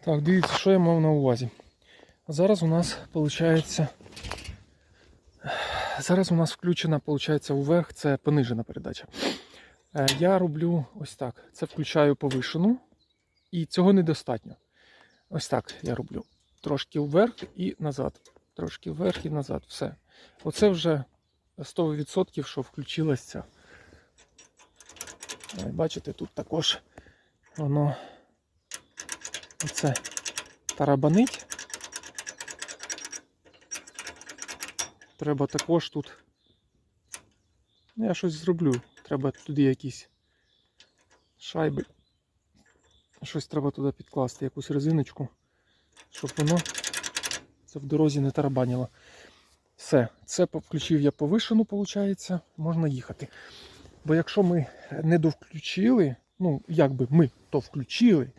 Так, дивіться, що я мав на увазі. Зараз у нас виходить. Зараз у нас включена, виходить, уверх, це понижена передача. Е, Я роблю ось так. Це включаю повишену, і цього недостатньо. Ось так я роблю. Трошки вверх і назад. Трошки вверх і назад. Все. Оце вже 100%, що включилася. Бачите, тут також воно оце тарабанить. Треба також тут. Ну, я щось зроблю. Треба туди якісь шайби. Щось треба туди підкласти, якусь резиночку, щоб воно це в дорозі не тарабанило. Все, це включив я повишену, виходить, можна їхати. Бо якщо ми не довключили, ну як би ми то включили,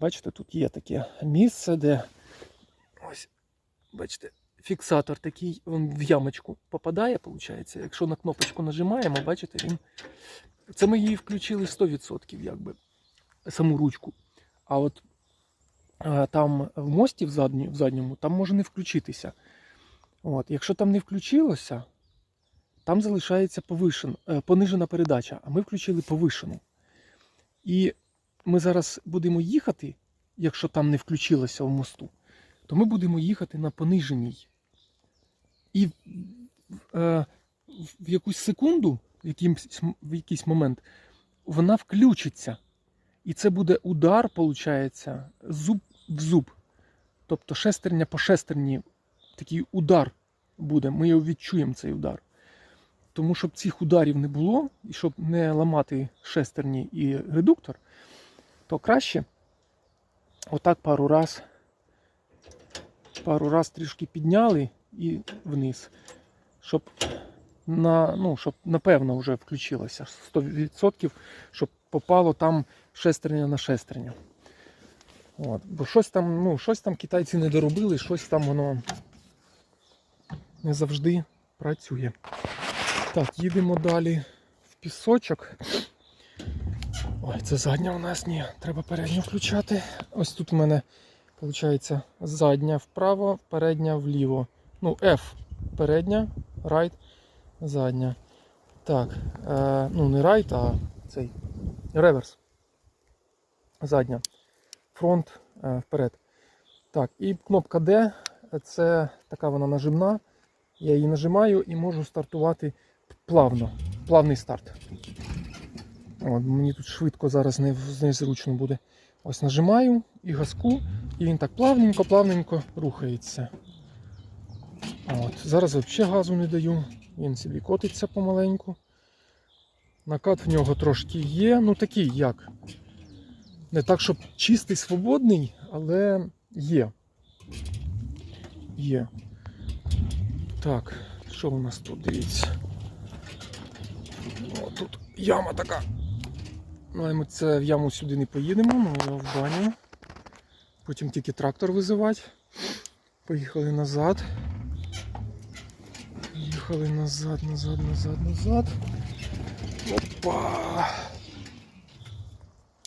бачите, тут є таке місце, де ось, бачите, фіксатор такий, він в ямочку попадає, виходить. Якщо на кнопочку нажимаємо, бачите, він. Це ми її включили 100%, якби, саму ручку. А от там в мості в, задні, в задньому, там може не включитися. От, Якщо там не включилося, там залишається повишен, е, понижена передача, а ми включили повишену. І ми зараз будемо їхати, якщо там не включилося в мосту, то ми будемо їхати на пониженій. І е, в якусь секунду, в якийсь, в якийсь момент, вона включиться. І це буде удар, виходить, зуб в зуб. Тобто шестерня по шестерні такий удар буде. Ми його відчуємо, цей удар. Тому щоб цих ударів не було, і щоб не ламати шестерні і редуктор, то краще отак пару раз, пару раз трішки підняли і вниз, щоб на, ну, щоб напевно вже включилося 100%, щоб попало там шестерня на шестерня. От. Бо щось там, ну, щось там китайці не доробили, щось там воно не завжди працює. Так, їдемо далі в пісочок. Ой, це задня у нас ні, треба передню включати. Ось тут у мене виходить задня вправо, передня вліво. Ну, F передня, right, задня. Так, е, ну не right, а цей реверс. Задня. Фронт е, вперед. Так, і кнопка D, це така вона нажимна. Я її нажимаю і можу стартувати плавно. Плавний старт. От, Мені тут швидко зараз не, незручно буде. Ось нажимаю і газку, і він так плавненько-плавненько рухається. От. Зараз взагалі газу не даю, він собі котиться помаленьку. Накат в нього трошки є, ну такий як. Не так, щоб чистий, свободний, але є. Є. Так, що у нас тут, дивіться? О, тут яма така. Ми це в яму сюди не поїдемо, ми в баню. Потім тільки трактор визивати. Поїхали назад. Їхали назад, назад, назад, назад. Опа!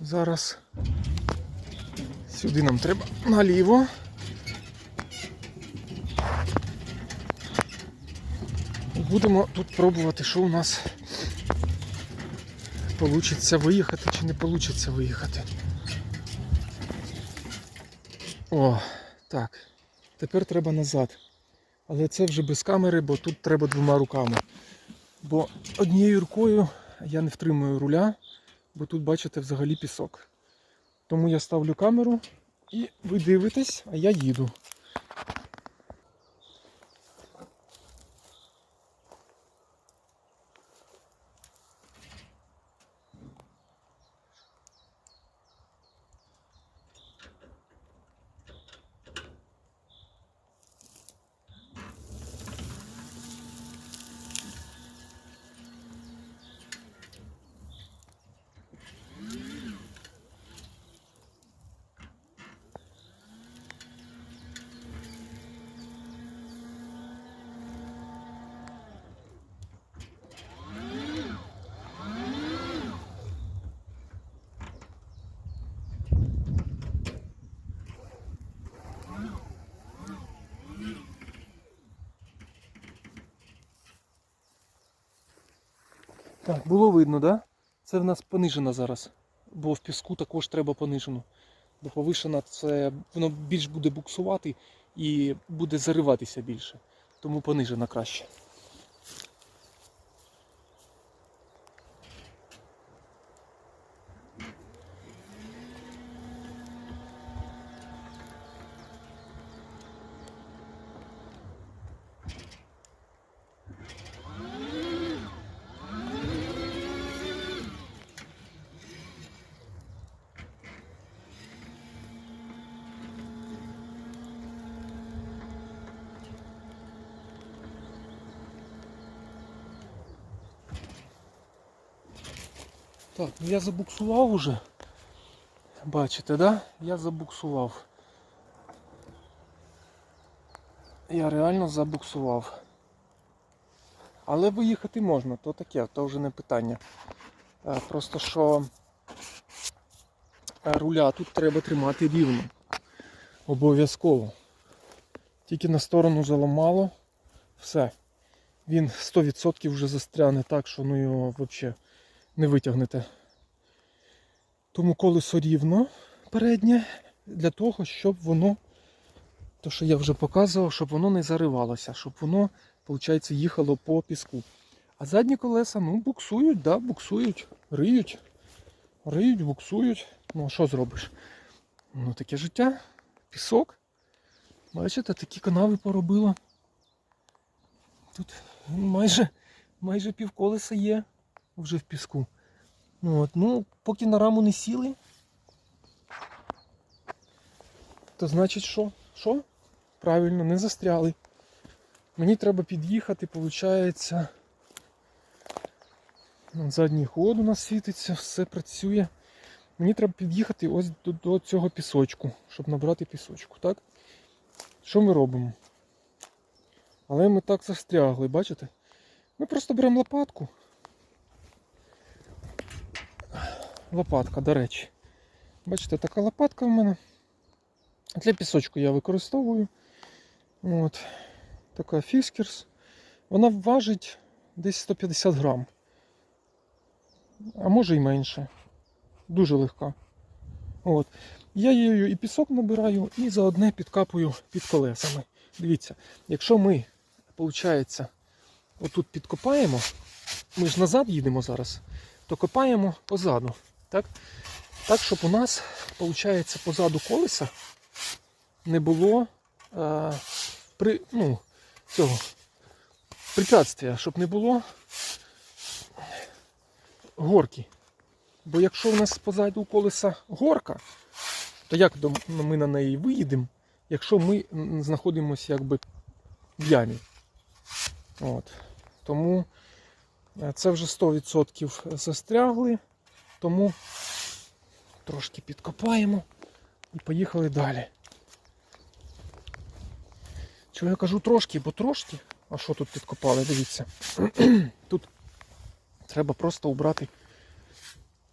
Зараз сюди нам треба наліво. Будемо тут пробувати, що у нас вийде виїхати чи не вийде виїхати. О, так. Тепер треба назад. Але це вже без камери, бо тут треба двома руками. Бо однією рукою я не втримую руля, бо тут, бачите, взагалі пісок. Тому я ставлю камеру і ви дивитесь, а я їду. Так, було видно? Да? Це в нас понижена зараз. Бо в піску також треба понижену. Бо повишена це воно більш буде буксувати і буде зариватися більше. Тому понижена краще. Так, ну я забуксував уже. Бачите, да? Я забуксував. Я реально забуксував. Але виїхати можна, то таке, то вже не питання. Е, Просто що е, руля тут треба тримати рівно. Обов'язково. Тільки на сторону заламало. Все. Він 100% вже застряне так, що ну його взагалі не витягнете. Тому колесо рівно переднє для того, щоб воно, то що я вже показував, щоб воно не заривалося, щоб воно, виходить, їхало по піску. А задні колеса, ну, буксують, да, буксують, риють, риють, буксують. Ну, а що зробиш? Ну, таке життя, пісок. Бачите, такі канави поробило. Тут майже, майже півколеса є вже в піску. Ну, от, ну, поки на раму не сіли, то значить що? Що? Правильно, не застряли. Мені треба під'їхати, виходить. Задній ход у нас світиться, все працює. Мені треба під'їхати ось до, до цього пісочку, щоб набрати пісочку, так? Що ми робимо? Але ми так застрягли, бачите? Ми просто беремо лопатку. Лопатка, до речі. Бачите, така лопатка в мене. Для пісочку я використовую. От. Така фіскерс. Вона важить десь 150 грам. А може і менше. Дуже легка. От. Я її і пісок набираю, і заодне підкапую під колесами. Дивіться, якщо ми, виходить, отут підкопаємо, ми ж назад їдемо зараз, то копаємо позаду. Так, так щоб у нас, виходить, позаду колеса не було е, при, ну, цього препятствия, щоб не було горки. Бо якщо у нас позаду колеса горка, то як ми на неї виїдемо, якщо ми знаходимося якби в ямі. От. Тому е, це вже 100% застрягли, тому трошки підкопаємо і поїхали далі. Чого я кажу трошки, бо трошки. А що тут підкопали? Дивіться. тут треба просто убрати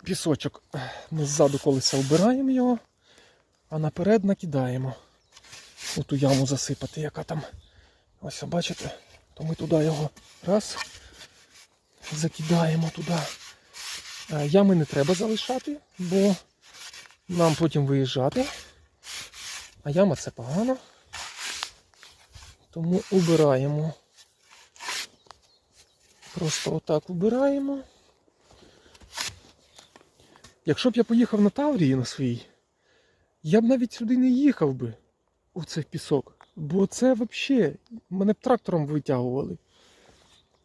пісочок. Ми ззаду колеса вбираємо його, а наперед накидаємо. У ту яму засипати, яка там. Ось бачите? То ми туди його раз закидаємо туди. Е, Ями не треба залишати, бо нам потім виїжджати. А яма це погано. Тому убираємо. Просто отак убираємо. Якщо б я поїхав на Таврії на своїй, я б навіть сюди не їхав би у цей пісок. Бо це взагалі мене б трактором витягували.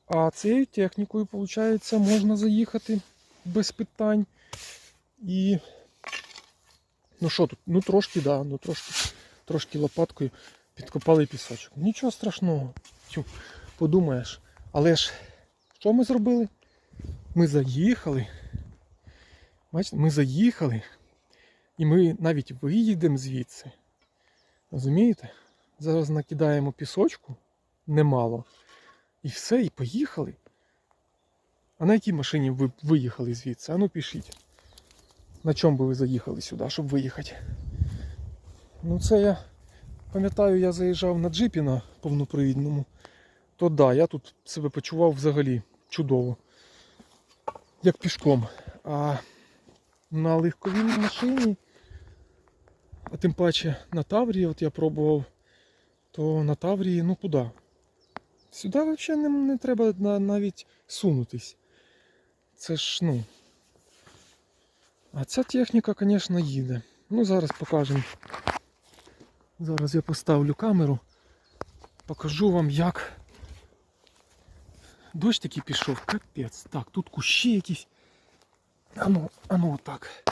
А цією технікою, виходить, можна заїхати без питань. І. Ну що тут? Ну трошки, да, ну трошки, трошки лопаткою підкопали пісочок. Нічого страшного. Тю, подумаєш. Але ж що ми зробили? Ми заїхали. Бачите, ми заїхали. І ми навіть виїдемо звідси. Розумієте? Зараз накидаємо пісочку немало. І все, і поїхали. А на якій машині ви виїхали звідси? А ну пишіть. На чому би ви заїхали сюди, щоб виїхати? Ну це я пам'ятаю, я заїжджав на джипі на повнопривідному. То да, я тут себе почував взагалі чудово. як пішком. А на легковій машині, а тим паче на Таврії, от я пробував, то на Таврії, ну куди? Сюди взагалі не, не треба навіть сунутись. Це ж, ну. А ця техніка, звісно, їде. Ну, зараз покажемо. Зараз я поставлю камеру, покажу вам, як. Дощ такий пішов, капець. Так, тут кущі якісь. Ану, ану, так.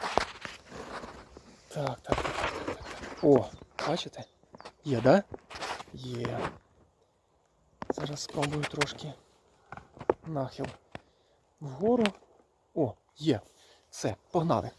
Так, так, так, так, так, так. так. О, бачите? Є, да? Є. Зараз спробую трошки нахил Вгору. О, є. Все, погнали.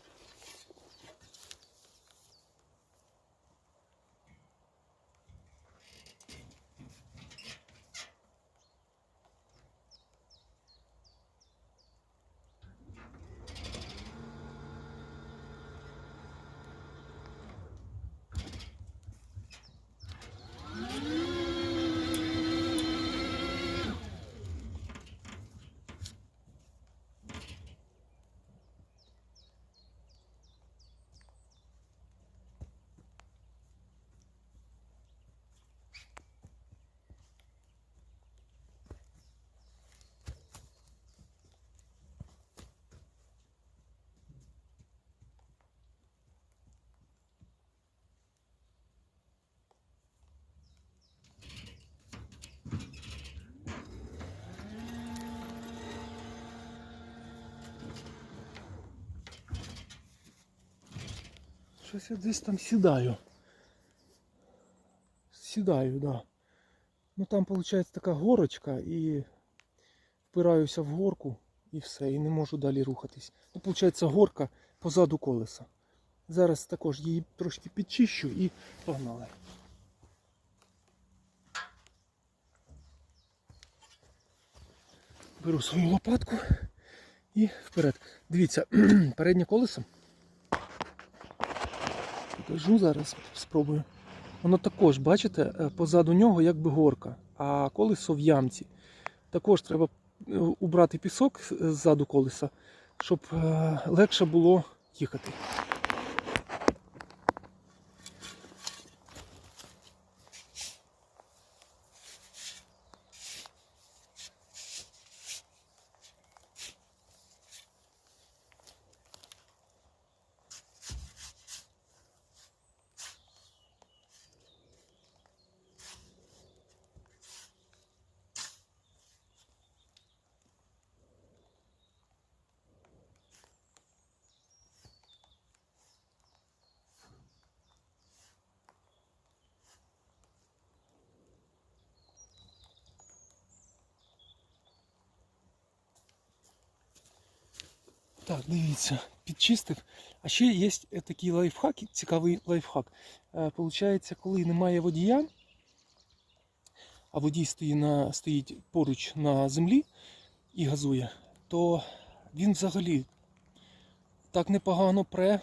Щось я десь там сідаю. Сідаю, да. Ну там виходить така горочка і впираюся в горку і все, і не можу далі рухатись. Ну, виходить, горка позаду колеса. Зараз також її трошки підчищу і погнали. Беру свою лопатку і вперед. Дивіться, переднє колесо. Покажу зараз, спробую. Воно також, бачите, е, позаду нього якби горка, а колесо в ямці. Також треба е, убрати пісок ззаду колеса, щоб е, легше було їхати. Так, дивіться, підчистив. А ще є такий лайфхак, цікавий лайфхак. Е, Получається, коли немає водія, а водій стоїть, на, стоїть поруч на землі і газує, то він взагалі так непогано пре.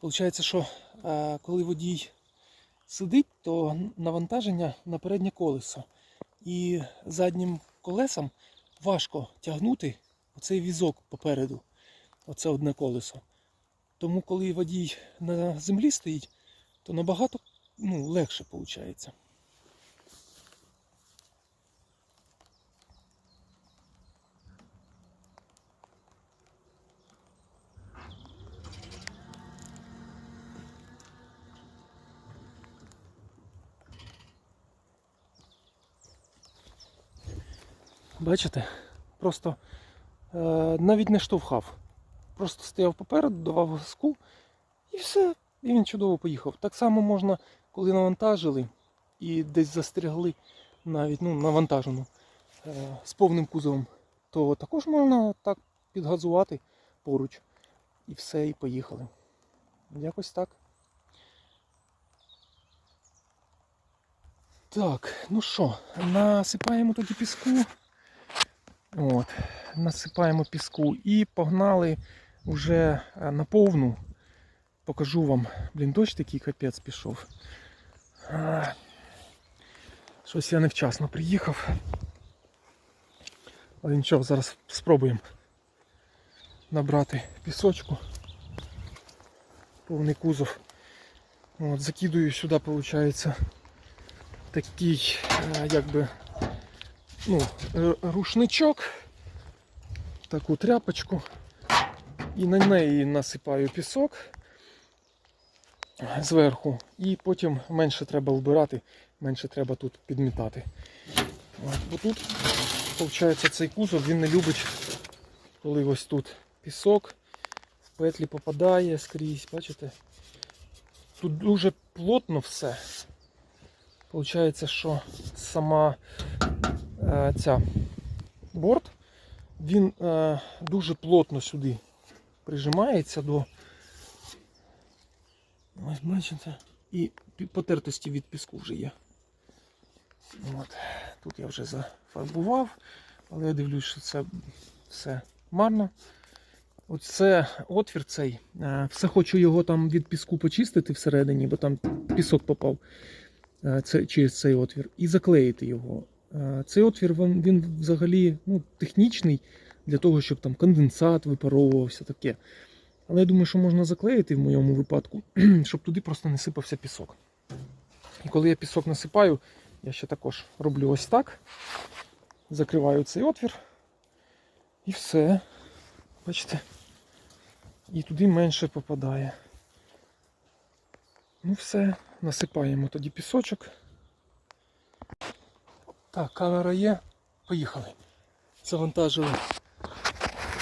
Получається, що е, коли водій сидить, то навантаження на переднє колесо. І заднім колесам важко тягнути оцей візок попереду, оце одне колесо. Тому коли водій на землі стоїть, то набагато ну, легше виходить. Бачите? Просто навіть не штовхав. Просто стояв попереду, давав газку і все. І він чудово поїхав. Так само можна, коли навантажили і десь застрягли навіть ну, навантажену е, з повним кузовом, то також можна так підгазувати поруч. І все, і поїхали. Якось так. Так, ну що, насипаємо тоді піску. От, насипаємо піску і погнали вже е, на повну. Покажу вам. Блін, дощ такий капець пішов. Щось я невчасно приїхав. Але нічого, зараз спробуємо. набрати пісочку. Повний кузов. От, закидую сюди, виходить, такий, е, якби, ну, рушничок, таку тряпочку. І на неї насипаю пісок зверху. І потім менше треба вбирати, менше треба тут підмітати. От, бо тут, виходить, цей кузов він не любить, коли ось тут пісок в петлі попадає скрізь, бачите? Тут дуже плотно все. Получається, що сама е, ця борт, він е, дуже плотно сюди прижимається до. Ось бачите, і потертості від піску вже є. От. Тут я вже зафарбував, але я дивлюсь, що це все марно. Оце отвір цей. е, Все хочу його там від піску почистити всередині, бо там пісок попав це, через цей отвір, і заклеїти його. Е, Цей отвір він, він взагалі ну, технічний для того, щоб там конденсат випаровувався таке. Але я думаю, що можна заклеїти в моєму випадку, щоб туди просто не сипався пісок. І коли я пісок насипаю, я ще також роблю ось так. Закриваю цей отвір. І все. Бачите? І туди менше попадає. Ну все, насипаємо тоді пісочок. Так, камера є. Поїхали. Завантажили.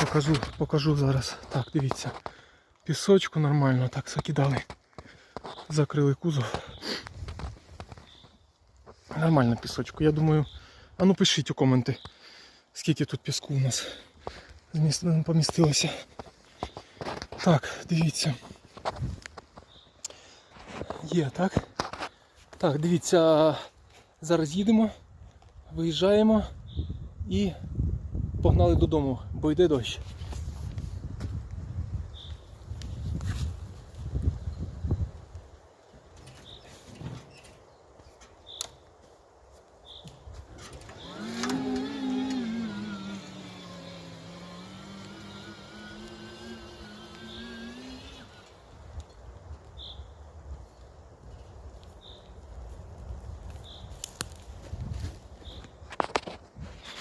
Покажу, покажу зараз. Так, дивіться. Пісочку нормально так закидали. Закрили кузов. Нормально пісочку. Я думаю. А ну пишіть у коменти, скільки тут піску у нас помістилося. Так, дивіться. Є, так? Так, дивіться, зараз їдемо, виїжджаємо і погнали додому, бо йде дощ.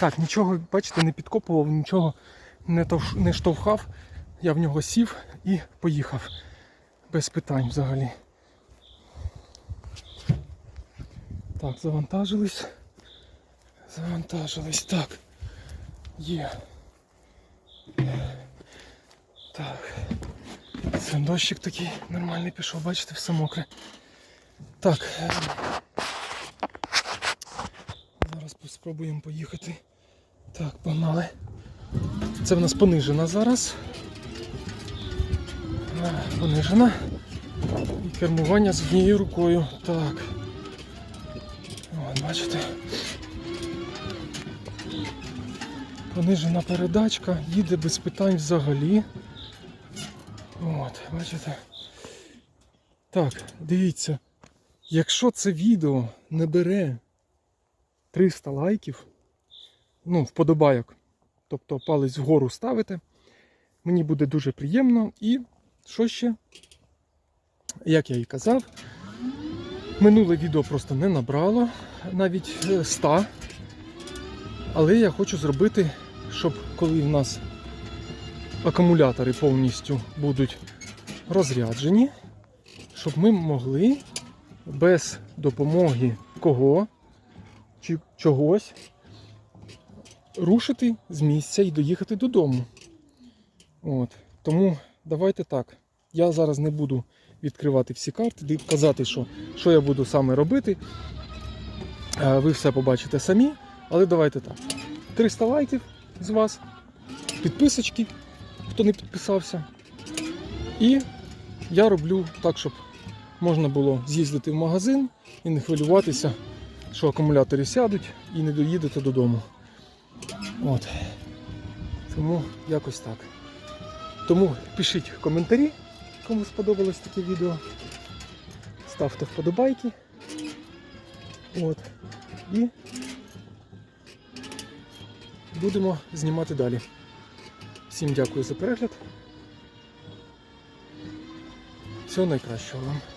Так, нічого, бачите, не підкопував, нічого не, товш... не штовхав. Я в нього сів і поїхав. Без питань взагалі. Так, завантажились. Завантажились. Так. Є. Так. Це дощик такий нормальний пішов, бачите, все мокре. Так. Зараз спробуємо поїхати. Так, погнали. Це в нас понижена зараз. Понижена. І кермування з однією рукою. Так. От, бачите. Понижена передачка, їде без питань взагалі. От, бачите. Так, дивіться. Якщо це відео не бере 300 лайків, ну, вподобайок, тобто палець вгору ставите, мені буде дуже приємно. І що ще? Як я і казав, минуле відео просто не набрало навіть е, 100. Але я хочу зробити, щоб коли в нас акумулятори повністю будуть розряджені, щоб ми могли без допомоги кого чи чогось рушити з місця і доїхати додому. От. Тому давайте так. Я зараз не буду відкривати всі карти, казати, що, що я буду саме робити. Е, Ви все побачите самі. Але давайте так. 300 лайків з вас, підписочки, хто не підписався. І я роблю так, щоб можна було з'їздити в магазин і не хвилюватися, що акумулятори сядуть і не доїдете додому. От. Тому якось так. Тому пишіть коментарі, кому сподобалось таке відео. Ставте вподобайки. От. І будемо знімати далі. Всім дякую за перегляд. Всього найкращого вам.